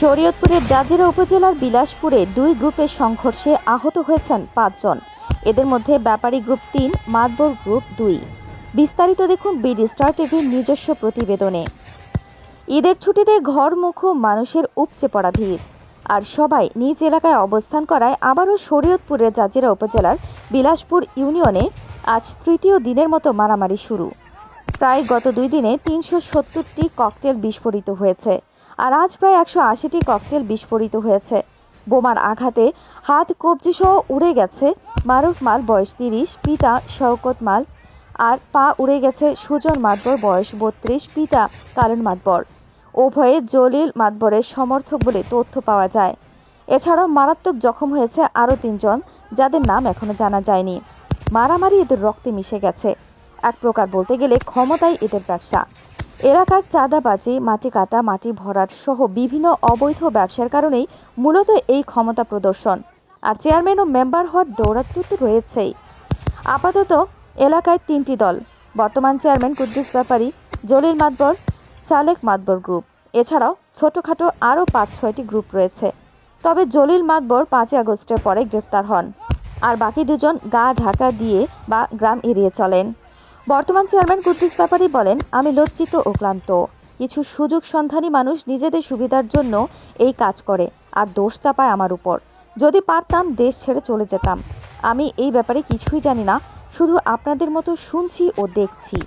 শরীয়তপুরের জাজিরা উপজেলার বিলাসপুরে দুই গ্রুপের সংঘর্ষে আহত হয়েছেন পাঁচজন। এদের মধ্যে ব্যাপারী গ্রুপ তিন, মাতবর গ্রুপ দুই। বিস্তারিত দেখুন বিডি স্টার টিভির নিজস্ব প্রতিবেদনে। ঈদের ছুটিতে ঘরমুখো মানুষের উপচে পড়া ভিড়। আর সবাই নিজ এলাকায় অবস্থান করায় আবারও শরীয়তপুরের জাজিরা উপজেলার বিলাসপুর ইউনিয়নে আজ তৃতীয় দিনের মতো মারামারি শুরু। প্রায় গত দুই দিনে তিনশো সত্তরটি ককটেল বিস্ফোরিত হয়েছে। আর আজ প্রায় একশো আশিটি ককটেল বিস্ফোরিত হয়েছে। বোমার আঘাতে হাত কবজি সহ উড়ে গেছে মারুফ মাল, বয়স তিরিশ, পিতা শওকত মাল, আর পা উড়ে গেছে সুজন মাতবর, বয়স বত্রিশ, পিতা কারণ মাতবর। উভয়ে জলিল মাতবরের সমর্থক বলে তথ্য পাওয়া যায়। এছাড়াও মারাত্মক জখম হয়েছে আরও তিনজন, যাদের নাম এখনও জানা যায়নি। মারামারি এদের রক্তে মিশে গেছে। এক প্রকার বলতে গেলে ক্ষমতাই এদের ব্যবসা। এলাকার চাঁদাবাজি, মাটি কাটা, মাটি ভরাট সহ বিভিন্ন অবৈধ ব্যবসার কারণেই মূলত এই ক্ষমতা প্রদর্শন। আর চেয়ারম্যান ও মেম্বার হওয়ার দৌরাত্ম্য তো রয়েছেই। আপাতত এলাকায় তিনটি দল, বর্তমান চেয়ারম্যান কুদ্দুস ব্যাপারী, জলিল মাতবর, সালেক মাতবর গ্রুপ। এছাড়াও ছোটোখাটো আরও পাঁচ, ছয়টি গ্রুপ রয়েছে। তবে জলিল মাতবর পাঁচই আগস্টের পরে গ্রেপ্তার হন। আর বাকি দুজন গা ঢাকা দিয়ে বা গ্রাম এড়িয়ে চলেন। বর্তমান চেয়ারম্যান কুদ্দুস ব্যাপারী বলেন, আমি লজ্জিত ও ক্লান্ত। কিছু সুযোগ সন্ধানী মানুষ নিজেদের সুবিধার জন্য এই কাজ করে আর দোষ চাপায় আমার উপর। যদি পারতাম, দেশ ছেড়ে চলে যেতাম। আমি এই ব্যাপারে কিছুই জানি না, শুধু আপনাদের মতো শুনছি ও দেখছি।